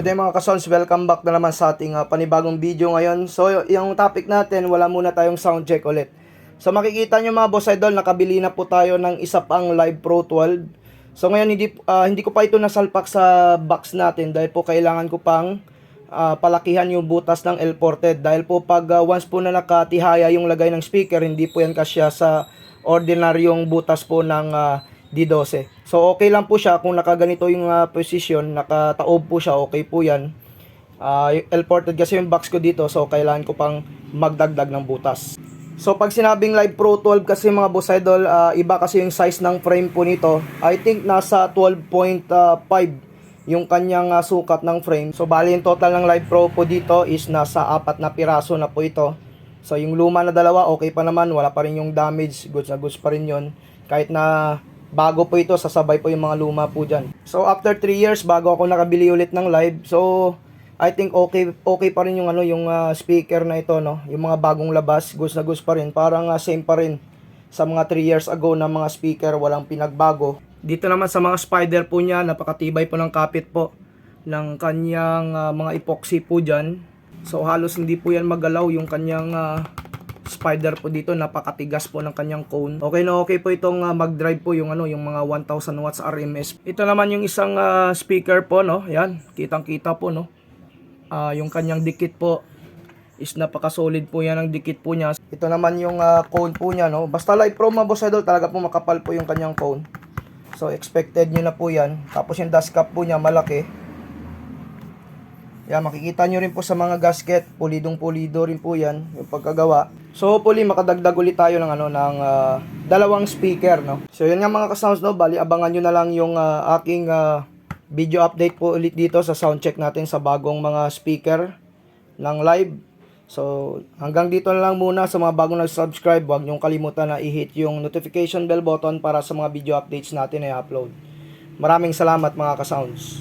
Good day mga kasons, welcome back na naman sa ating ah, panibagong video ngayon. So yung topic natin, wala muna tayong sound check ulit. So makikita nyo mga boss idol, nakabili na po tayo ng isa pang Live Pro 12. So ngayon hindi, ah, hindi ko pa ito nasalpak sa box natin dahil po kailangan ko pang ah, palakihan yung butas ng L-ported. Dahil po pag ah, once po na nakatihaya yung lagay ng speaker, hindi po yan kasya sa ordinaryong butas po ng ah, D12. So okay lang po siya kung nakaganito yung ah, position, nakataob po siya, okay po yan. Yung L-ported kasi yung box ko dito, so kailangan ko pang magdagdag ng butas. So pag sinabing Live Pro 12 kasi mga boss idol, ah, iba kasi yung size ng frame po nito. I think nasa 12.5 yung kanyang ah, sukat ng frame. So bali yung total ng Live Pro po dito is nasa apat na piraso na po ito. So yung luma na dalawa, okay pa naman, wala pa rin yung damage, goods na goods pa rin yun. Kahit na bago po ito, sasabay po yung mga luma po dyan. So after 3 years, bago ako nakabili ulit ng live, so I think okay okay pa rin yung ano yung ah, speaker na ito no, yung mga bagong labas, goods na goods pa rin, parang ah, same pa rin sa mga 3 years ago na mga speaker, walang pinagbago. Dito naman sa mga spider po niya, napakatibay po ng kapit po ng kanyang ah, mga epoxy po dyan. So halos hindi po yan magalaw yung kanyang ah, spider po dito, napakatigas po ng kanyang cone. Okay na okay po itong ah, mag-drive po yung ano, yung mga 1000 watts RMS. Ito naman yung isang ah, speaker po no, yan, kitang-kita po no. Ah, yung kanyang dikit po is napaka-solid po yan ang dikit po niya. Ito naman yung ah, cone po niya no. Basta live pro mga idol, talaga po makapal po yung kanyang cone. So expected nyo na po yan. Tapos yung dust cap po niya malaki. Yan, makikita nyo rin po sa mga gasket, pulidong pulido rin po yan, yung pagkagawa. So hopefully makadagdag ulit tayo ng ano ng ah, dalawang speaker, no. So yun nga mga ka-sounds no, bali abangan nyo na lang yung ah, aking ah, video update po ulit dito sa sound check natin sa bagong mga speaker ng live. So hanggang dito na lang muna sa mga bagong nag-subscribe, huwag niyong kalimutan na i-hit yung notification bell button para sa mga video updates natin na i-upload. Maraming salamat mga ka-sounds.